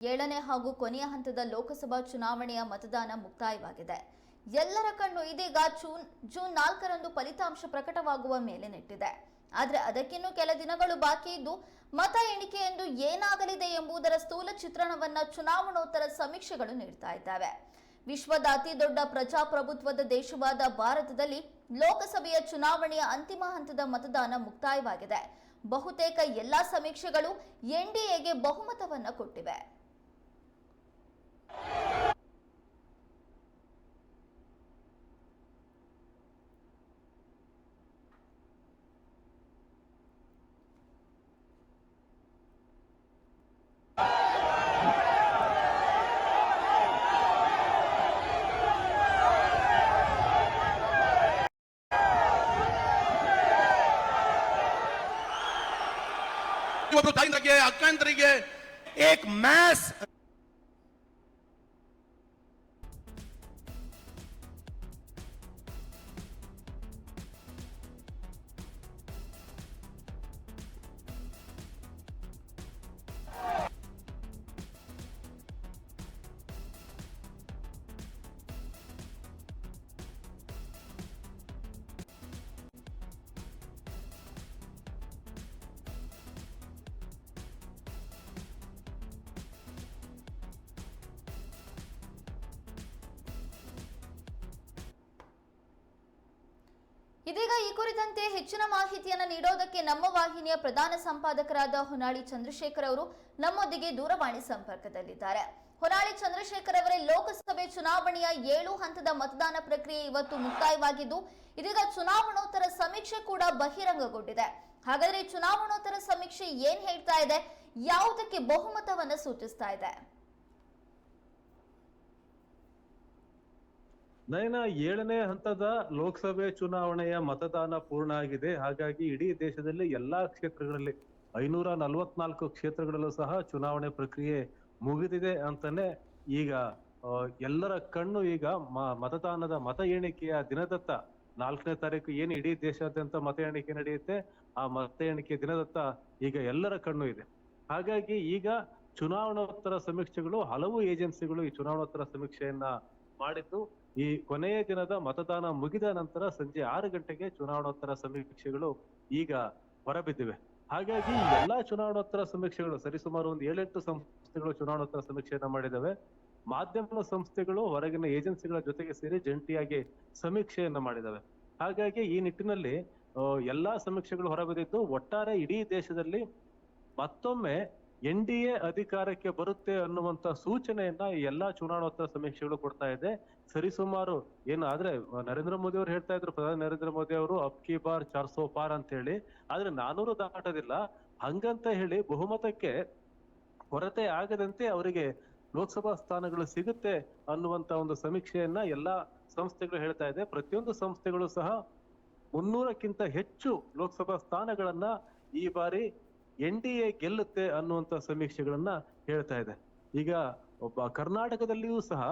ಏಳನೇ ಹಾಗೂ ಕೊನೆಯ ಹಂತದ ಲೋಕಸಭಾ ಚುನಾವಣೆಯ ಮತದಾನ ಮುಕ್ತಾಯವಾಗಿದೆ. ಎಲ್ಲರ ಕಣ್ಣು ಇದೀಗ ಜೂನ್ ಜೂನ್ ನಾಲ್ಕರಂದು ಫಲಿತಾಂಶ ಪ್ರಕಟವಾಗುವ ಮೇಲೆ ನೆಟ್ಟಿದೆ. ಆದರೆ ಅದಕ್ಕಿನ್ನೂ ಕೆಲ ದಿನಗಳು ಬಾಕಿ ಇದ್ದು, ಮತ ಎಣಿಕೆ ಎಂದು ಏನಾಗಲಿದೆ ಎಂಬುದರ ಸ್ಥೂಲ ಚಿತ್ರಣವನ್ನ ಚುನಾವಣೋತ್ತರ ಸಮೀಕ್ಷೆಗಳು ನೀಡ್ತಾ ಇದ್ದಾವೆ. ವಿಶ್ವದ ಅತಿ ದೊಡ್ಡ ಪ್ರಜಾಪ್ರಭುತ್ವದ ದೇಶವಾದ ಭಾರತದಲ್ಲಿ ಲೋಕಸಭೆಯ ಚುನಾವಣೆಯ ಅಂತಿಮ ಹಂತದ ಮತದಾನ ಮುಕ್ತಾಯವಾಗಿದೆ. ಬಹುತೇಕ ಎಲ್ಲಾ ಸಮೀಕ್ಷೆಗಳು ಎನ್ಡಿಎಗೆ ಬಹುಮತವನ್ನ ಕೊಟ್ಟಿವೆ. एक मैस ಇದೀಗ ಈ ಕುರಿತಂತೆ ಹೆಚ್ಚಿನ ಮಾಹಿತಿಯನ್ನು ನೀಡೋದಕ್ಕೆ ನಮ್ಮ ವಾಹಿನಿಯ ಪ್ರಧಾನ ಸಂಪಾದಕರಾದ ಹೊನ್ನಾಳಿ ಚಂದ್ರಶೇಖರ್ ಅವರು ನಮ್ಮೊಂದಿಗೆ ದೂರವಾಣಿ ಸಂಪರ್ಕದಲ್ಲಿದ್ದಾರೆ. ಹೊನ್ನಾಳಿ ಚಂದ್ರಶೇಖರ್ ಅವರೇ, ಲೋಕಸಭೆ ಚುನಾವಣೆಯ ಏಳು ಹಂತದ ಮತದಾನ ಪ್ರಕ್ರಿಯೆ ಇವತ್ತು ಮುಕ್ತಾಯವಾಗಿದ್ದು, ಇದೀಗ ಚುನಾವಣೋತ್ತರ ಸಮೀಕ್ಷೆ ಕೂಡ ಬಹಿರಂಗಗೊಂಡಿದೆ. ಹಾಗಾದ್ರೆ ಚುನಾವಣೋತ್ತರ ಸಮೀಕ್ಷೆ ಏನ್ ಹೇಳ್ತಾ ಇದೆ? ಯಾವುದಕ್ಕೆ ಬಹುಮತವನ್ನ ಸೂಚಿಸ್ತಾ ಇದೆ? ನಯನ ಏಳನೇ ಹಂತದ ಲೋಕಸಭೆ ಚುನಾವಣೆಯ ಮತದಾನ ಪೂರ್ಣ ಆಗಿದೆ. ಹಾಗಾಗಿ ಇಡೀ ದೇಶದಲ್ಲಿ ಎಲ್ಲಾ ಕ್ಷೇತ್ರಗಳಲ್ಲಿ ಐನೂರ ನಲವತ್ನಾಲ್ಕು ಕ್ಷೇತ್ರಗಳಲ್ಲೂ ಸಹ ಚುನಾವಣೆ ಪ್ರಕ್ರಿಯೆ ಮುಗಿದಿದೆ ಅಂತಾನೆ ಈಗ ಎಲ್ಲರ ಕಣ್ಣು ಈಗ ಮತದಾನದ ಮತ ಎಣಿಕೆಯ ದಿನದತ್ತ ನಾಲ್ಕನೇ ತಾರೀಕು ಏನು ಇಡೀ ದೇಶಾದ್ಯಂತ ಮತ ಎಣಿಕೆ ನಡೆಯುತ್ತೆ, ಆ ಮತ ಎಣಿಕೆ ದಿನದತ್ತ ಈಗ ಎಲ್ಲರ ಕಣ್ಣು ಇದೆ. ಹಾಗಾಗಿ ಈಗ ಚುನಾವಣೋತ್ತರ ಸಮೀಕ್ಷೆಗಳು, ಹಲವು ಏಜೆನ್ಸಿಗಳು ಈ ಚುನಾವಣೋತ್ತರ ಸಮೀಕ್ಷೆಯನ್ನ ಮಾಡಿದ್ದು. ಈ ಕೊನೆಯ ದಿನದ ಮತದಾನ ಮುಗಿದ ನಂತರ ಸಂಜೆ ಆರು ಗಂಟೆಗೆ ಚುನಾವಣೋತ್ತರ ಸಮೀಕ್ಷೆಗಳು ಈಗ ಹೊರಬಿದ್ದಿವೆ. ಹಾಗಾಗಿ ಎಲ್ಲಾ ಚುನಾವಣೋತ್ತರ ಸಮೀಕ್ಷೆಗಳು ಸರಿಸುಮಾರು ಒಂದು ಏಳೆಂಟು ಸಂಸ್ಥೆಗಳು ಚುನಾವಣೋತ್ತರ ಸಮೀಕ್ಷೆಯನ್ನ ಮಾಡಿದವೆ ಮಾಧ್ಯಮ ಸಂಸ್ಥೆಗಳು ಹೊರಗಿನ ಏಜೆನ್ಸಿಗಳ ಜೊತೆಗೆ ಸೇರಿ ಜಂಟಿಯಾಗಿ ಸಮೀಕ್ಷೆಯನ್ನ ಮಾಡಿದವೆ ಹಾಗಾಗಿ ಈ ನಿಟ್ಟಿನಲ್ಲಿ ಎಲ್ಲಾ ಸಮೀಕ್ಷೆಗಳು ಹೊರಬಿದ್ದಿದ್ದು ಒಟ್ಟಾರೆ ಇಡೀ ದೇಶದಲ್ಲಿ ಮತ್ತೊಮ್ಮೆ ಎನ್ ಡಿ ಎ ಅಧಿಕಾರಕ್ಕೆ ಬರುತ್ತೆ ಅನ್ನುವಂತ ಸೂಚನೆಯನ್ನ ಈ ಎಲ್ಲಾ ಚುನಾವಣೋತ್ತರ ಸಮೀಕ್ಷೆಗಳು ಕೊಡ್ತಾ ಇದೆ. ಸರಿಸುಮಾರು ಏನು ಆದ್ರೆ, ನರೇಂದ್ರ ಮೋದಿ ಅವರು ಹೇಳ್ತಾ ಇದ್ರು, ಪ್ರಧಾನಿ ನರೇಂದ್ರ ಮೋದಿ ಅವರು, ಅಪ್ ಕಿ ಬಾರ್, ಚಾರ್ ಸೋ ಪಾರ್ ಅಂತ ಹೇಳಿ. ಆದ್ರೆ ನಾನೂರು ದಾಟೋದಿಲ್ಲ. ಹಂಗಂತ ಹೇಳಿ ಬಹುಮತಕ್ಕೆ ಕೊರತೆ ಆಗದಂತೆ ಅವರಿಗೆ ಲೋಕಸಭಾ ಸ್ಥಾನಗಳು ಸಿಗುತ್ತೆ ಅನ್ನುವಂತ ಒಂದು ಸಮೀಕ್ಷೆಯನ್ನ ಎಲ್ಲಾ ಸಂಸ್ಥೆಗಳು ಹೇಳ್ತಾ ಇದೆ. ಪ್ರತಿಯೊಂದು ಸಂಸ್ಥೆಗಳು ಸಹ ಮುನ್ನೂರಕ್ಕಿಂತ ಹೆಚ್ಚು ಲೋಕಸಭಾ ಸ್ಥಾನಗಳನ್ನ ಈ ಬಾರಿ ಎನ್ ಡಿ ಎ ಗೆಲ್ಲುತ್ತೆ ಅನ್ನುವಂತ ಸಮೀಕ್ಷೆಗಳನ್ನ ಹೇಳ್ತಾ ಇದೆ. ಈಗ ಒಬ್ಬ ಕರ್ನಾಟಕದಲ್ಲಿಯೂ ಸಹ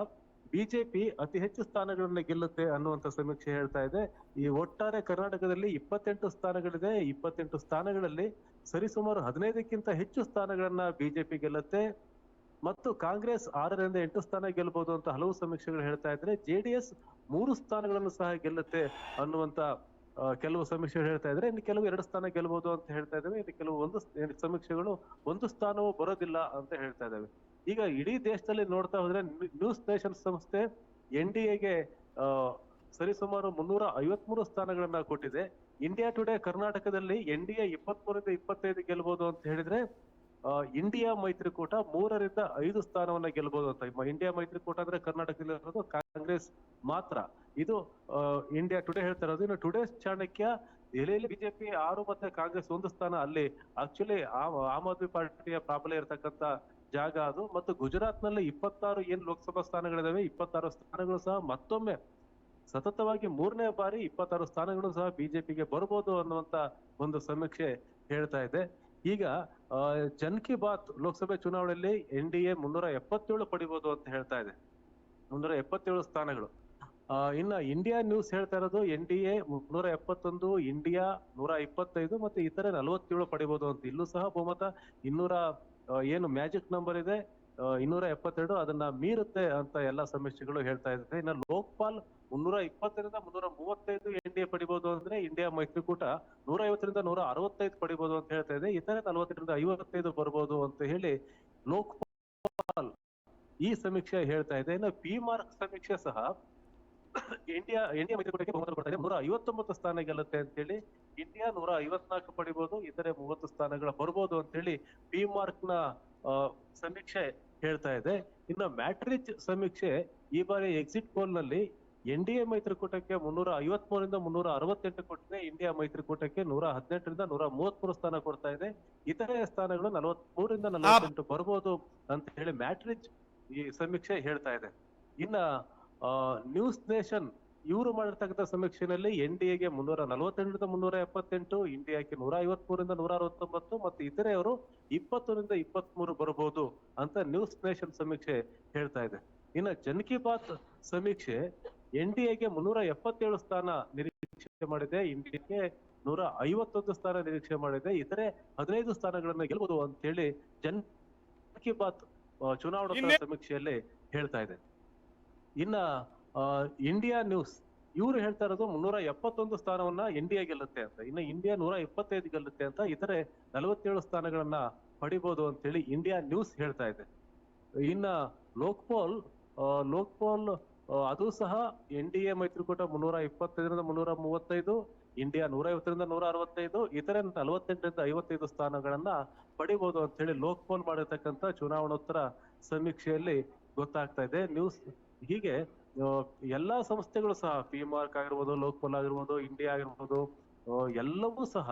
ಬಿಜೆಪಿ ಅತಿ ಹೆಚ್ಚು ಸ್ಥಾನಗಳನ್ನ ಗೆಲ್ಲುತ್ತೆ ಅನ್ನುವಂತ ಸಮೀಕ್ಷೆ ಹೇಳ್ತಾ ಇದೆ. ಈ ಒಟ್ಟಾರೆ ಕರ್ನಾಟಕದಲ್ಲಿ ಇಪ್ಪತ್ತೆಂಟು ಸ್ಥಾನಗಳಿದೆ. ಇಪ್ಪತ್ತೆಂಟು ಸ್ಥಾನಗಳಲ್ಲಿ ಸರಿಸುಮಾರು ಹದಿನೈದಕ್ಕಿಂತ ಹೆಚ್ಚು ಸ್ಥಾನಗಳನ್ನ ಬಿಜೆಪಿ ಗೆಲ್ಲುತ್ತೆ. ಮತ್ತು ಕಾಂಗ್ರೆಸ್ ಆರರಿಂದ ಎಂಟು ಸ್ಥಾನ ಗೆಲ್ಲಬಹುದು ಅಂತ ಹಲವು ಸಮೀಕ್ಷೆಗಳು ಹೇಳ್ತಾ ಇದ್ರೆ ಜೆಡಿಎಸ್ ಮೂರು ಸ್ಥಾನಗಳನ್ನು ಸಹ ಗೆಲ್ಲುತ್ತೆ ಅನ್ನುವಂತ ಕೆಲವು ಸಮೀಕ್ಷೆಗಳು ಹೇಳ್ತಾ ಇದ್ರೆ ಇನ್ನು ಕೆಲವು ಎರಡು ಸ್ಥಾನ ಗೆಲ್ಲಬಹುದು ಅಂತ ಹೇಳ್ತಾ ಇದ್ದಾವೆ. ಇನ್ನು ಕೆಲವು ಒಂದು ಸಮೀಕ್ಷೆಗಳು ಒಂದು ಸ್ಥಾನವೂ ಬರೋದಿಲ್ಲ ಅಂತ ಹೇಳ್ತಾ ಇದ್ದಾವೆ. ಈಗ ಇಡೀ ದೇಶದಲ್ಲಿ ನೋಡ್ತಾ ಹೋದ್ರೆ ನ್ಯೂ- ನ್ಯೂಸ್ ನೇಷನ್ ಸಂಸ್ಥೆ ಎನ್ ಡಿ ಎಗೆ ಸರಿಸುಮಾರು ಮುನ್ನೂರ ಐವತ್ಮೂರು ಸ್ಥಾನಗಳನ್ನ ಕೊಟ್ಟಿದೆ. ಇಂಡಿಯಾ ಟುಡೇ ಕರ್ನಾಟಕದಲ್ಲಿ ಎನ್ ಡಿ ಎ ಇಪ್ಪತ್ಮೂರಿಂದ ಇಪ್ಪತ್ತೈದು ಗೆಲ್ಬಹುದು ಅಂತ ಹೇಳಿದ್ರೆ ಇಂಡಿಯಾ ಮೈತ್ರಿಕೂಟ ಮೂರರಿಂದ ಐದು ಸ್ಥಾನವನ್ನ ಗೆಲ್ಬಹುದು ಅಂತ. ಇಂಡಿಯಾ ಮೈತ್ರಿಕೂಟ ಅಂದ್ರೆ ಕರ್ನಾಟಕದಲ್ಲಿ ಇರೋದು ಕಾಂಗ್ರೆಸ್ ಮಾತ್ರ. ಇದು ಇಂಡಿಯಾ ಟುಡೇ ಹೇಳ್ತಾ ಇರೋದು. ಇನ್ನು ಟುಡೇ ಚಾಣಕ್ಯ, ದೆಹಲಿಯಲ್ಲಿ ಬಿಜೆಪಿ ಆರು ಮತ್ತೆ ಕಾಂಗ್ರೆಸ್ ಒಂದು ಸ್ಥಾನ. ಅಲ್ಲಿ ಆಕ್ಚುಲಿ ಆಮ್ ಆದ್ಮಿ ಪಾರ್ಟಿಯ ಪ್ರಾಬಲ್ಯ ಇರತಕ್ಕಂತ ಜಾಗ ಅದು. ಮತ್ತು ಗುಜರಾತ್ನಲ್ಲಿ ಇಪ್ಪತ್ತಾರು ಏನ್ ಲೋಕಸಭಾ ಸ್ಥಾನಗಳಿದಾವೆ, ಇಪ್ಪತ್ತಾರು ಸ್ಥಾನಗಳು ಸಹ ಮತ್ತೊಮ್ಮೆ ಸತತವಾಗಿ ಮೂರನೇ ಬಾರಿ ಇಪ್ಪತ್ತಾರು ಸ್ಥಾನಗಳು ಸಹ ಬಿಜೆಪಿಗೆ ಬರ್ಬೋದು ಅನ್ನುವಂತ ಒಂದು ಸಮೀಕ್ಷೆ ಹೇಳ್ತಾ ಇದೆ. ಈಗ ಜನ್ ಕಿ ಬಾತ್ ಲೋಕಸಭೆ ಚುನಾವಣೆಯಲ್ಲಿ ಎನ್ ಡಿ ಎ ಮುನ್ನೂರ ಎಪ್ಪತ್ತೇಳು ಪಡಿಬಹುದು ಅಂತ ಹೇಳ್ತಾ ಇದೆ. ಮುನ್ನೂರ ಎಪ್ಪತ್ತೇಳು ಸ್ಥಾನಗಳು. ಇನ್ನ ಇಂಡಿಯಾ ನ್ಯೂಸ್ ಹೇಳ್ತಾ ಇರೋದು, ಎನ್ ಡಿ ಎ ಮುನ್ನೂರ ಎಪ್ಪತ್ತೊಂದು ಇಂಡಿಯಾ ನೂರ ಇಪ್ಪತ್ತೈದು, ಮತ್ತೆ ಇತರೆ ನಲವತ್ತೇಳು ಪಡಿಬಹುದು ಅಂತ. ಇಲ್ಲೂ ಸಹ ಬಹುಮತ ಇನ್ನೂರ ಏನು ಮ್ಯಾಜಿಕ್ ನಂಬರ್ ಇದೆ ಇನ್ನೂರ ಎಪ್ಪತ್ತೆರಡು, ಅದನ್ನ ಮೀರುತ್ತೆ ಅಂತ ಎಲ್ಲಾ ಸಮೀಕ್ಷೆಗಳು ಹೇಳ್ತಾ ಇದ್ದಾರೆ. ಇನ್ನು ಲೋಕ್ಪಾಲ್ ಮುನ್ನೂರ ಇಪ್ಪತ್ತರಿಂದ ಮುನ್ನೂರ ಮೂವತ್ತೈದು ಎನ್ ಡಿ ಎ ಪಡಿಬಹುದು ಅಂದ್ರೆ ಇಂಡಿಯಾ ಮೈತ್ರಿಕೂಟ ನೂರ ಐವತ್ತರಿಂದ ನೂರ ಅರವತ್ತೈದು ಪಡಿಬಹುದು ಅಂತ ಹೇಳ್ತಾ ಇದೆ. ಇತರೆ ನಲವತ್ತರಿಂದ ಐವತ್ತೈದು ಬರ್ಬೋದು ಅಂತ ಹೇಳಿ ಲೋಕ್ಪಾಲ್ ಈ ಸಮೀಕ್ಷೆ ಹೇಳ್ತಾ ಇದೆ. ಇನ್ನು ಪಿ ಮಾರ್ಕ್ ಸಮೀಕ್ಷೆ ಸಹ ಇಂಡಿಯಾ ಇಂಡಿಯಾ ಮೈತ್ರಿಕೂಟಕ್ಕೆ ಬಹುಮತ ಕೊಡ್ತಾ ನೂರ ಐವತ್ತೊಂಬತ್ತು ಸ್ಥಾನ ಗೆಲ್ಲುತ್ತೆ ಅಂತ ಹೇಳಿ ಇಂಡಿಯಾ ನೂರ ಐವತ್ನಾಲ್ಕು ಪಡಿಬಹುದು ಇತರೆ ಮೂವತ್ತು ಸ್ಥಾನಗಳ ಬರ್ಬೋದು ಅಂತ ಹೇಳಿ ಪಿ ಮಾರ್ಕ್ನ ಸಮೀಕ್ಷೆ ಹೇಳ್ತಾ ಇದೆ. ಇನ್ನು ಮ್ಯಾಟ್ರಿಚ್ ಸಮೀಕ್ಷೆ ಈ ಬಾರಿ ಎಕ್ಸಿಟ್ ಪೋಲ್ನಲ್ಲಿ ಎನ್ ಡಿ ಎ ಮೈತ್ರಿಕೂಟಕ್ಕೆ ಮುನ್ನೂರ ಐವತ್ಮೂರಿಂದ ಮುನ್ನೂರ ಅರವತ್ತೆಂಟು ಕೊಟ್ಟಿದೆ. ಇಂಡಿಯಾ ಮೈತ್ರಿಕೂಟಕ್ಕೆ ನೂರ ಹದಿನೆಂಟರಿಂದ ನೂರ ಮೂವತ್ಮೂರು ಸ್ಥಾನ ಕೊಡ್ತಾ ಇದೆ. ಇತರೆ ಸ್ಥಾನಗಳು ನಲವತ್ಮೂರಿಂದ ನಲವತ್ತೆಂಟು ಬರ್ಬೋದು ಅಂತ ಹೇಳಿ ಮ್ಯಾಟ್ರಿಚ್ ಈ ಸಮೀಕ್ಷೆ ಹೇಳ್ತಾ ಇದೆ. ಇನ್ನ ನ್ಯೂಸ್ ನೇಷನ್ ಇವರು ಮಾಡಿರ್ತಕ್ಕಂಥ ಸಮೀಕ್ಷೆಯಲ್ಲಿ ಎನ್ ಡಿ ಎಗೆ ಮುನ್ನೂರ ನಲವತ್ತೆಂಟರಿಂದ ಮುನ್ನೂರ ಎಪ್ಪತ್ತೆಂಟು ಇಂಡಿಯಾಕ್ಕೆ ನೂರ ಐವತ್ಮೂರಿಂದ ನೂರ ಅರವತ್ತೊಂಬತ್ತು ಮತ್ತು ಇತರೆಯವರು ಇಪ್ಪತ್ತರಿಂದ ಇಪ್ಪತ್ಮೂರು ಬರಬಹುದು ಅಂತ ನ್ಯೂಸ್ ನೇಷನ್ ಸಮೀಕ್ಷೆ ಹೇಳ್ತಾ ಇದೆ. ಇನ್ನು ಜನ್ ಕಿ ಬಾತ್ ಸಮೀಕ್ಷೆ ಎನ್ ಡಿ ಎಗೆ ಮುನ್ನೂರ ಎಪ್ಪತ್ತೇಳು ಸ್ಥಾನ ನಿರೀಕ್ಷೆ ಮಾಡಿದೆ ಇಂಡಿಯಾಕ್ಕೆ ನೂರ ಐವತ್ತೊಂದು ಸ್ಥಾನ ನಿರೀಕ್ಷೆ ಮಾಡಿದೆ ಇತರೆ ಹದಿನೈದು ಸ್ಥಾನಗಳನ್ನ ಗೆಲ್ಲಬಹುದು ಅಂತ ಹೇಳಿ ಜನ್ ಕಿ ಬಾತ್ ಚುನಾವಣಾ ಸಮೀಕ್ಷೆಯಲ್ಲಿ ಹೇಳ್ತಾ ಇದೆ. ಇನ್ನ ಇಂಡಿಯಾ ನ್ಯೂಸ್ ಇವರು ಹೇಳ್ತಾ ಇರೋದು ಮುನ್ನೂರ ಎಪ್ಪತ್ತೊಂದು ಸ್ಥಾನವನ್ನ ಇಂಡಿಯಾ ಗೆಲ್ಲುತ್ತೆ ಅಂತ. ಇನ್ನು ಇಂಡಿಯಾ ನೂರ ಇಪ್ಪತ್ತೈದು ಗೆಲ್ಲುತ್ತೆ ಅಂತ ಇತರೆ ನಲವತ್ತೇಳು ಸ್ಥಾನಗಳನ್ನ ಪಡಿಬಹುದು ಅಂತ ಹೇಳಿ ಇಂಡಿಯಾ ನ್ಯೂಸ್ ಹೇಳ್ತಾ ಇದೆ. ಇನ್ನ ಲೋಕ್ಪಾಲ್ ಲೋಕಪಾಲ್ ಅದು ಸಹ ಎನ್ ಡಿ ಎ ಮೈತ್ರಿಕೂಟ ಮುನ್ನೂರ ಇಪ್ಪತ್ತೈದರಿಂದ ಮುನ್ನೂರ ಮೂವತ್ತೈದು ಇಂಡಿಯಾ ನೂರ ಐವತ್ತರಿಂದ ನೂರ ಅರವತ್ತೈದು ಇತರೆ ನಲವತ್ತೆಂಟರಿಂದ ಐವತ್ತೈದು ಸ್ಥಾನಗಳನ್ನ ಪಡಿಬಹುದು ಅಂತ ಹೇಳಿ ಲೋಕ್ಪಾಲ್ ಮಾಡಿರ್ತಕ್ಕಂಥ ಚುನಾವಣೋತ್ತರ ಸಮೀಕ್ಷೆಯಲ್ಲಿ ಗೊತ್ತಾಗ್ತಾ ಇದೆ. ನ್ಯೂಸ್ ಹೀಗೆ ಎಲ್ಲಾ ಸಂಸ್ಥೆಗಳು ಸಹ ಪಿ ಮಾರ್ಕ್ ಆಗಿರ್ಬೋದು, ಲೋಕ್ಪಾಲ್ ಆಗಿರ್ಬೋದು ಇಂಡಿಯಾ ಆಗಿರ್ಬೋದು ಎಲ್ಲವೂ ಸಹ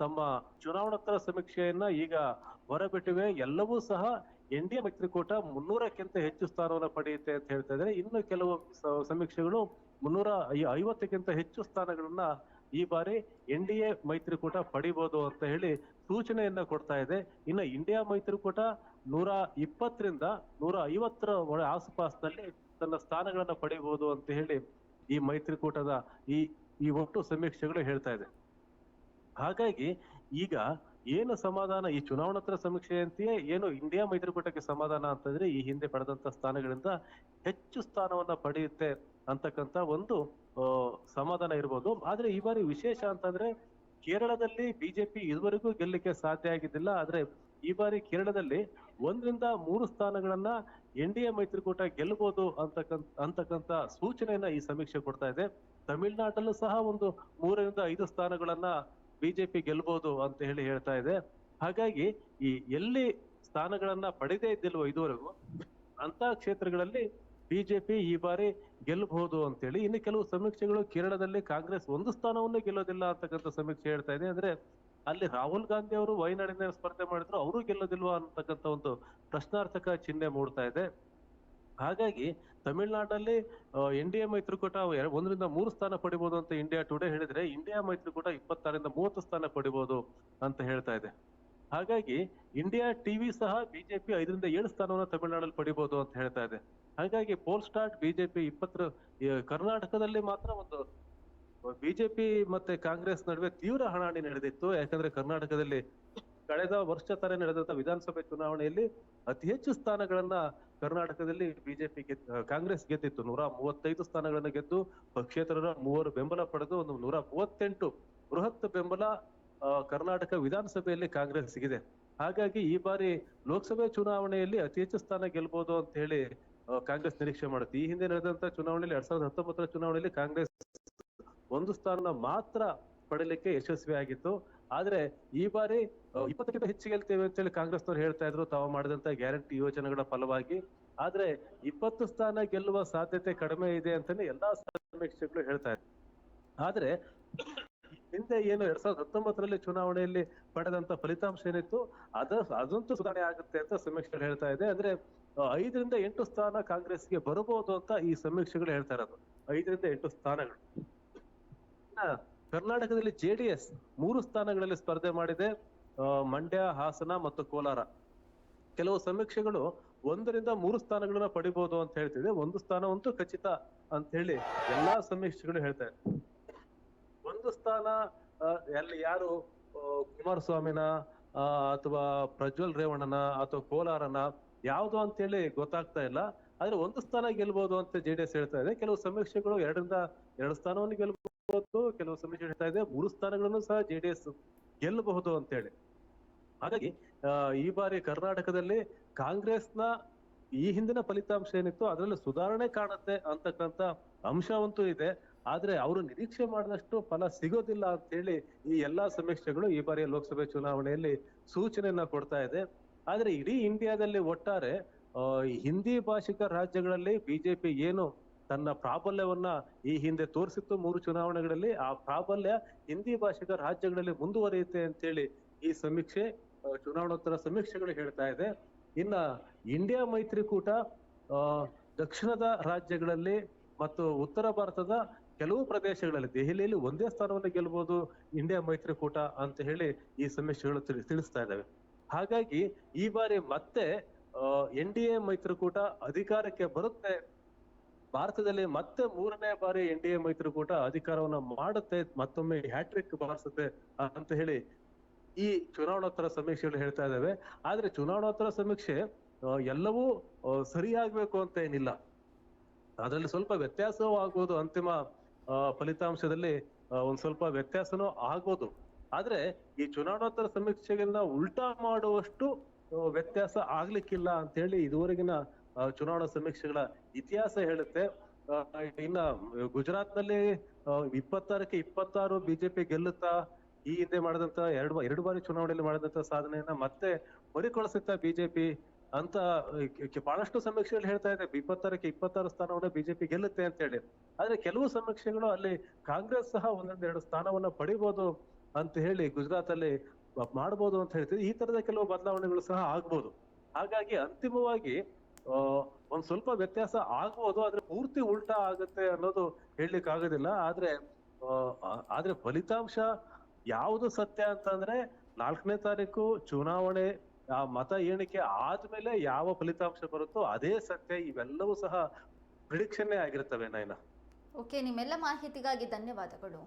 ತಮ್ಮ ಚುನಾವಣೋತ್ತರ ಸಮೀಕ್ಷೆಯನ್ನ ಈಗ ಹೊರಬಿಟ್ಟಿವೆ. ಎಲ್ಲವೂ ಸಹ ಎನ್ ಡಿ ಎ ಮೈತ್ರಿಕೂಟ ಮುನ್ನೂರಕ್ಕಿಂತ ಹೆಚ್ಚು ಸ್ಥಾನವನ್ನು ಪಡೆಯುತ್ತೆ ಅಂತ ಹೇಳ್ತಾ ಇದ್ದಾರೆ. ಇನ್ನು ಕೆಲವು ಸಮೀಕ್ಷೆಗಳು ಮುನ್ನೂರ ಐವತ್ತಕ್ಕಿಂತ ಹೆಚ್ಚು ಸ್ಥಾನಗಳನ್ನ ಈ ಬಾರಿ ಎನ್ ಡಿ ಎ ಮೈತ್ರಿಕೂಟ ಪಡಿಬಹುದು ಅಂತ ಹೇಳಿ ಸೂಚನೆಯನ್ನ ಕೊಡ್ತಾ ಇದೆ. ಇನ್ನು ಇಂಡಿಯಾ ಮೈತ್ರಿಕೂಟ ನೂರ ಇಪ್ಪತ್ತರಿಂದ ನೂರ ಐವತ್ತರ ಒಳ ಆಸುಪಾಸಿನಲ್ಲಿ ತನ್ನ ಸ್ಥಾನಗಳನ್ನ ಪಡೆಯಬಹುದು ಅಂತ ಹೇಳಿ ಈ ಮೈತ್ರಿಕೂಟದ ಈ ಈ ಒಟ್ಟು ಸಮೀಕ್ಷೆಗಳು ಹೇಳ್ತಾ ಇದೆ. ಹಾಗಾಗಿ ಈಗ ಏನು ಸಮಾಧಾನ, ಈ ಚುನಾವಣೋತ್ತರ ಸಮೀಕ್ಷೆಯಂತೆಯೇ ಏನು ಇಂಡಿಯಾ ಮೈತ್ರಿಕೂಟಕ್ಕೆ ಸಮಾಧಾನ ಅಂತಂದ್ರೆ ಈ ಹಿಂದೆ ಪಡೆದಂತ ಸ್ಥಾನಗಳಿಂದ ಹೆಚ್ಚು ಸ್ಥಾನವನ್ನ ಪಡೆಯುತ್ತೆ ಅಂತಕ್ಕಂತ ಒಂದು ಸಮಾಧಾನ ಇರ್ಬೋದು. ಆದ್ರೆ ಈ ಬಾರಿ ವಿಶೇಷ ಅಂತಂದ್ರೆ ಕೇರಳದಲ್ಲಿ ಬಿಜೆಪಿ ಇದುವರೆಗೂ ಗೆಲ್ಲಕ್ಕೆ ಸಾಧ್ಯ ಆಗಿದ್ದಿಲ್ಲ. ಆದ್ರೆ ಈ ಬಾರಿ ಕೇರಳದಲ್ಲಿ ಒಂದರಿಂದ ಮೂರು ಸ್ಥಾನಗಳನ್ನ ಎನ್ ಡಿ ಎ ಮೈತ್ರಿಕೂಟ ಗೆಲ್ಲಬಹುದು ಅಂತಕ್ಕಂತ ಅಂತಕ್ಕಂತ ಸೂಚನೆಯನ್ನ ಈ ಸಮೀಕ್ಷೆ ಕೊಡ್ತಾ ಇದೆ. ತಮಿಳ್ನಾಡಲ್ಲೂ ಸಹ ಒಂದು ಮೂರರಿಂದ ಐದು ಸ್ಥಾನಗಳನ್ನ ಬಿಜೆಪಿ ಗೆಲ್ಲಬಹುದು ಅಂತ ಹೇಳಿ ಹೇಳ್ತಾ ಇದೆ. ಹಾಗಾಗಿ ಈ ಎಲ್ಲಿ ಸ್ಥಾನಗಳನ್ನ ಪಡೆದೇ ಇದ್ದಿಲ್ವೋ ಇದುವರೆಗೂ ಅಂತ ಕ್ಷೇತ್ರಗಳಲ್ಲಿ ಬಿಜೆಪಿ ಈ ಬಾರಿ ಗೆಲ್ಲಬಹುದು ಅಂತೇಳಿ ಇನ್ನು ಕೆಲವು ಸಮೀಕ್ಷೆಗಳು ಕೇರಳದಲ್ಲಿ ಕಾಂಗ್ರೆಸ್ ಒಂದು ಸ್ಥಾನವನ್ನು ಗೆಲ್ಲೋದಿಲ್ಲ ಅಂತಕ್ಕಂಥ ಸಮೀಕ್ಷೆ ಹೇಳ್ತಾ ಇದೆ. ಅಂದ್ರೆ ಅಲ್ಲಿ ರಾಹುಲ್ ಗಾಂಧಿ ಅವರು ವಯನಾಡಿನ ಸ್ಪರ್ಧೆ ಮಾಡಿದ್ರು, ಅವರು ಗೆಲ್ಲೋದಿಲ್ವಾ ಅಂತಕ್ಕಂಥ ಒಂದು ಪ್ರಶ್ನಾರ್ಥಕ ಚಿಹ್ನೆ ಮೂಡ್ತಾ ಇದೆ. ಹಾಗಾಗಿ ತಮಿಳುನಾಡಲ್ಲಿ ಎನ್ ಡಿ ಎ ಮೈತ್ರಿಕೂಟ ಒಂದರಿಂದ ಮೂರು ಸ್ಥಾನ ಪಡಿಬಹುದು ಅಂತ ಇಂಡಿಯಾ ಟುಡೇ ಹೇಳಿದ್ರೆ ಇಂಡಿಯಾ ಮೈತ್ರಿಕೂಟ ಇಪ್ಪತ್ತಾರರಿಂದ ಮೂವತ್ತು ಸ್ಥಾನ ಪಡಿಬಹುದು ಅಂತ ಹೇಳ್ತಾ ಇದೆ. ಹಾಗಾಗಿ ಇಂಡಿಯಾ ಟಿವಿ ಸಹ ಬಿಜೆಪಿ ಐದರಿಂದ ಏಳು ಸ್ಥಾನವನ್ನು ತಮಿಳ್ನಾಡಲ್ಲಿ ಪಡಿಬಹುದು ಅಂತ ಹೇಳ್ತಾ ಇದೆ. ಹಾಗಾಗಿ ಪೋಲ್ ಸ್ಟಾರ್ಟ್ ಬಿಜೆಪಿ ಇಪ್ಪತ್ತರ ಕರ್ನಾಟಕದಲ್ಲಿ ಮಾತ್ರ ಒಂದು ಬಿಜೆಪಿ ಮತ್ತೆ ಕಾಂಗ್ರೆಸ್ ನಡುವೆ ತೀವ್ರ ಹಣಾಹಣಿ ನಡೆದಿತ್ತು. ಯಾಕಂದ್ರೆ ಕರ್ನಾಟಕದಲ್ಲಿ ಕಳೆದ ವರ್ಷ ತರ ನಡೆದಂತ ವಿಧಾನಸಭೆ ಚುನಾವಣೆಯಲ್ಲಿ ಅತಿ ಹೆಚ್ಚು ಸ್ಥಾನಗಳನ್ನ ಕರ್ನಾಟಕದಲ್ಲಿ ಬಿಜೆಪಿ ಕಾಂಗ್ರೆಸ್ ಗೆದ್ದಿತ್ತು. ನೂರ ಮೂವತ್ತೈದು ಸ್ಥಾನಗಳನ್ನ ಗೆದ್ದು ಪಕ್ಷೇತರರ ಮೂವರು ಬೆಂಬಲ ಪಡೆದು ಒಂದು ನೂರ ಮೂವತ್ತೆಂಟು ಬೃಹತ್ ಬೆಂಬಲ ಕರ್ನಾಟಕ ವಿಧಾನಸಭೆಯಲ್ಲಿ ಕಾಂಗ್ರೆಸ್ ಸಿಗಿದೆ ಹಾಗಾಗಿ ಈ ಬಾರಿ ಲೋಕಸಭೆ ಚುನಾವಣೆಯಲ್ಲಿ ಅತಿ ಹೆಚ್ಚು ಸ್ಥಾನ ಗೆಲ್ಬಹುದು ಅಂತ ಹೇಳಿ ಕಾಂಗ್ರೆಸ್ ನಿರೀಕ್ಷೆ ಮಾಡುತ್ತೆ. ಈ ಹಿಂದೆ ನಡೆದಂತ ಚುನಾವಣೆಯಲ್ಲಿ ಎರಡ್ ಸಾವಿರದ ಹತ್ತೊಂಬತ್ತರ ಚುನಾವಣೆಯಲ್ಲಿ ಕಾಂಗ್ರೆಸ್ ಒಂದು ಸ್ಥಾನ ಮಾತ್ರ ಪಡೀಲಿಕ್ಕೆ ಯಶಸ್ವಿ ಆಗಿತ್ತು. ಆದ್ರೆ ಈ ಬಾರಿ ಇಪ್ಪತ್ತಕ್ಕಿಂತ ಹೆಚ್ಚು ಗೆಲ್ತೇವೆ ಅಂತ ಹೇಳಿ ಕಾಂಗ್ರೆಸ್ನವ್ರು ಹೇಳ್ತಾ ಇದ್ರು. ತಾವು ಮಾಡಿದಂತ ಗ್ಯಾರಂಟಿ ಯೋಜನೆಗಳ ಫಲವಾಗಿ. ಆದ್ರೆ ಇಪ್ಪತ್ತು ಸ್ಥಾನ ಗೆಲ್ಲುವ ಸಾಧ್ಯತೆ ಕಡಿಮೆ ಇದೆ ಅಂತಾನೆ ಎಲ್ಲಾ ಸಮೀಕ್ಷೆಗಳು ಹೇಳ್ತಾ ಇದ್ದಾರೆ ಆದ್ರೆ ಹಿಂದೆ ಏನು ಎರಡ್ ಸಾವಿರದ ಹತ್ತೊಂಬತ್ತರಲ್ಲಿ ಚುನಾವಣೆಯಲ್ಲಿ ಪಡೆದಂತ ಫಲಿತಾಂಶ ಏನಿತ್ತು, ಅದ, ಅದಂತೂ ಸುಧಾರಣೆ ಆಗುತ್ತೆ ಅಂತ ಸಮೀಕ್ಷೆಗಳು ಹೇಳ್ತಾ ಇದೆ. ಅಂದ್ರೆ ಐದರಿಂದ ಎಂಟು ಸ್ಥಾನ ಕಾಂಗ್ರೆಸ್ಗೆ ಬರಬಹುದು ಅಂತ ಈ ಸಮೀಕ್ಷೆಗಳು ಹೇಳ್ತಾ ಇರೋದು. ಐದರಿಂದ ಎಂಟು ಸ್ಥಾನಗಳು. ಕರ್ನಾಟಕದಲ್ಲಿ ಜೆಡಿಎಸ್ ಮೂರು ಸ್ಥಾನಗಳಲ್ಲಿ ಸ್ಪರ್ಧೆ ಮಾಡಿದೆ ಮಂಡ್ಯ, ಹಾಸನ ಮತ್ತು ಕೋಲಾರ. ಕೆಲವು ಸಮೀಕ್ಷೆಗಳು ಒಂದರಿಂದ ಮೂರು ಸ್ಥಾನಗಳನ್ನ ಪಡಿಬಹುದು ಅಂತ ಹೇಳ್ತಿದೆ. ಒಂದು ಸ್ಥಾನವಂತೂ ಖಚಿತ ಅಂತ ಹೇಳಿ ಎಲ್ಲಾ ಸಮೀಕ್ಷೆಗಳು ಹೇಳ್ತಾರೆ ಒಂದು ಸ್ಥಾನ ಅಲ್ಲಿ ಯಾರು ಕುಮಾರಸ್ವಾಮಿನ ಅಥವಾ ಪ್ರಜ್ವಲ್ ರೇವಣ್ಣನ ಅಥವಾ ಕೋಲಾರನ ಯಾವ್ದು ಅಂತೇಳಿ ಗೊತ್ತಾಗ್ತಾ ಇಲ್ಲ. ಆದ್ರೆ ಒಂದು ಸ್ಥಾನ ಗೆಲ್ಬಹುದು ಅಂತ ಜೆ ಡಿ ಎಸ್ ಹೇಳ್ತಾ ಇದೆ. ಕೆಲವು ಸಮೀಕ್ಷೆಗಳು ಎರಡರಿಂದ ಎರಡು ಸ್ಥಾನವನ್ನು ಗೆಲ್ಬಹುದು ಕೆಲವು ಸಮೀಕ್ಷೆ ಹೇಳ್ತಾ ಇದೆ, ಮೂರು ಸ್ಥಾನಗಳನ್ನು ಸಹ ಜೆ ಡಿ ಎಸ್ ಗೆಲ್ಲಬಹುದು ಅಂತೇಳಿ. ಹಾಗಾಗಿ ಈ ಬಾರಿ ಕರ್ನಾಟಕದಲ್ಲಿ ಕಾಂಗ್ರೆಸ್ನ ಈ ಹಿಂದಿನ ಫಲಿತಾಂಶ ಏನಿತ್ತು ಅದರಲ್ಲಿ ಸುಧಾರಣೆ ಕಾಣುತ್ತೆ ಅಂತಕ್ಕಂತ ಅಂಶವಂತೂ ಇದೆ. ಆದ್ರೆ ಅವರು ನಿರೀಕ್ಷೆ ಮಾಡಿದಷ್ಟು ಫಲ ಸಿಗೋದಿಲ್ಲ ಅಂತ ಹೇಳಿ ಈ ಎಲ್ಲಾ ಸಮೀಕ್ಷೆಗಳು ಈ ಬಾರಿಯ ಲೋಕಸಭೆ ಚುನಾವಣೆಯಲ್ಲಿ ಸೂಚನೆಯನ್ನ ಕೊಡ್ತಾ ಇದೆ. ಆದ್ರೆ ಇಡೀ ಇಂಡಿಯಾದಲ್ಲಿ ಒಟ್ಟಾರೆ ಹಿಂದಿ ಭಾಷಿಕ ರಾಜ್ಯಗಳಲ್ಲಿ ಬಿಜೆಪಿ ಏನು ತನ್ನ ಪ್ರಾಬಲ್ಯವನ್ನ ಈ ಹಿಂದೆ ತೋರಿಸಿತ್ತು ಮೂರು ಚುನಾವಣೆಗಳಲ್ಲಿ. ಆ ಪ್ರಾಬಲ್ಯ ಹಿಂದಿ ಭಾಷಿಕ ರಾಜ್ಯಗಳಲ್ಲಿ ಮುಂದುವರಿಯುತ್ತೆ ಅಂತೇಳಿ ಈ ಸಮೀಕ್ಷೆ ಚುನಾವಣೋತ್ತರ ಸಮೀಕ್ಷೆಗಳು ಹೇಳ್ತಾ ಇದೆ. ಇನ್ನ ಇಂಡಿಯಾ ಮೈತ್ರಿಕೂಟ ದಕ್ಷಿಣದ ರಾಜ್ಯಗಳಲ್ಲಿ ಮತ್ತು ಉತ್ತರ ಭಾರತದ ಕೆಲವು ಪ್ರದೇಶಗಳಲ್ಲಿ, ದೆಹಲಿಯಲ್ಲಿ ಒಂದೇ ಸ್ಥಾನವನ್ನು ಗೆಲ್ಬಹುದು ಇಂಡಿಯಾ ಮೈತ್ರಿಕೂಟ ಅಂತ ಹೇಳಿ ಈ ಸಮೀಕ್ಷೆಗಳು ತಿಳಿ- ತಿಳಿಸ್ತಾ ಇದ್ದಾವೆ. ಹಾಗಾಗಿ ಈ ಬಾರಿ ಮತ್ತೆ ಎನ್ ಡಿ ಎ ಮೈತ್ರಿಕೂಟ ಅಧಿಕಾರಕ್ಕೆ ಬರುತ್ತೆ ಭಾರತದಲ್ಲಿ ಮತ್ತೆ ಮೂರನೇ ಬಾರಿ ಎನ್ ಡಿ ಎ ಮೈತ್ರಿಕೂಟ ಅಧಿಕಾರವನ್ನ ಮಾಡುತ್ತೆ, ಮತ್ತೊಮ್ಮೆ ಹ್ಯಾಟ್ರಿಕ್ ಬಾರಿಸುತ್ತೆ ಅಂತ ಹೇಳಿ ಈ ಚುನಾವಣೋತ್ತರ ಸಮೀಕ್ಷೆಗಳು ಹೇಳ್ತಾ ಇದ್ದಾವೆ. ಆದ್ರೆ ಚುನಾವಣೋತ್ತರ ಸಮೀಕ್ಷೆ ಎಲ್ಲವೂ ಸರಿಯಾಗಬೇಕು ಅಂತ ಏನಿಲ್ಲ. ಅದರಲ್ಲಿ ಸ್ವಲ್ಪ ವ್ಯತ್ಯಾಸವೂ ಆಗ್ಬೋದು, ಅಂತಿಮ ಫಲಿತಾಂಶದಲ್ಲಿ ಒಂದ್ ಸ್ವಲ್ಪ ವ್ಯತ್ಯಾಸನೂ ಆಗ್ಬೋದು. ಆದ್ರೆ ಈ ಚುನಾವಣೋತ್ತರ ಸಮೀಕ್ಷೆಗಳನ್ನ ಉಲ್ಟಾ ಮಾಡುವಷ್ಟು ವ್ಯತ್ಯಾಸ ಆಗ್ಲಿಕ್ಕಿಲ್ಲ ಅಂತ ಹೇಳಿ ಇದುವರೆಗಿನ ಚುನಾವಣಾ ಸಮೀಕ್ಷೆಗಳ ಇತಿಹಾಸ ಹೇಳುತ್ತೆ. ಇನ್ನ ಗುಜರಾತ್ನಲ್ಲಿ ಇಪ್ಪತ್ತಾರಕ್ಕೆ ಇಪ್ಪತ್ತಾರು ಬಿಜೆಪಿ ಗೆಲ್ಲುತ್ತಾ, ಈ ಹಿಂದೆ ಮಾಡಿದಂತ ಎರಡು ಎರಡು ಬಾರಿ ಚುನಾವಣೆಯಲ್ಲಿ ಮಾಡಿದಂತ ಸಾಧನೆಯನ್ನ ಮತ್ತೆ ಮರುಕಳಿಸುತ್ತಾ ಬಿಜೆಪಿ ಅಂತ ಬಹಳಷ್ಟು ಸಮೀಕ್ಷೆಗಳು ಹೇಳ್ತಾ ಇದೆ. ಇಪ್ಪತ್ತಾರಕ್ಕೆ ಇಪ್ಪತ್ತಾರು ಸ್ಥಾನವನ್ನ ಬಿಜೆಪಿ ಗೆಲ್ಲುತ್ತೆ ಅಂತ ಹೇಳಿ. ಆದ್ರೆ ಕೆಲವು ಸಮೀಕ್ಷೆಗಳು ಅಲ್ಲಿ ಕಾಂಗ್ರೆಸ್ ಸಹ ಒಂದೊಂದ್ ಎರಡು ಸ್ಥಾನವನ್ನ ಪಡಿಬಹುದು ಅಂತ ಹೇಳಿ ಗುಜರಾತ್ ಅಲ್ಲಿ ಮಾಡ್ಬೋದು ಅಂತ ಹೇಳ್ತಿದ್ರು ಈ ತರದ ಕೆಲವು ಬದಲಾವಣೆಗಳು ಸಹ ಆಗ್ಬೋದು. ಹಾಗಾಗಿ ಅಂತಿಮವಾಗಿ ಒಂದ್ ಸ್ವಲ್ಪ ವ್ಯತ್ಯಾಸ ಆಗ್ಬೋದು, ಆದ್ರೆ ಪೂರ್ತಿ ಉಲ್ಟಾ ಆಗುತ್ತೆ ಅನ್ನೋದು ಹೇಳಲಿಕ್ಕೆ ಆಗೋದಿಲ್ಲ. ಆದ್ರೆ ಆದ್ರೆ ಫಲಿತಾಂಶ ಯಾವುದು ಸತ್ಯ ಅಂತಂದ್ರೆ ನಾಲ್ಕನೇ ತಾರೀಕು ಚುನಾವಣೆ, ಆ ಮತ ಎಣಿಕೆ ಆದ್ಮೇಲೆ ಯಾವ ಫಲಿತಾಂಶ ಬರುತ್ತೋ ಅದೇ ಸತ್ಯ ಇವೆಲ್ಲವೂ ಸಹ ಪ್ರಿಡಿಕ್ಷನ್ನೇ ಆಗಿರ್ತವೆ ನೈನಾ. ಓಕೆ, ನಿಮ್ಮೆಲ್ಲ ಮಾಹಿತಿಗಾಗಿ ಧನ್ಯವಾದಗಳು.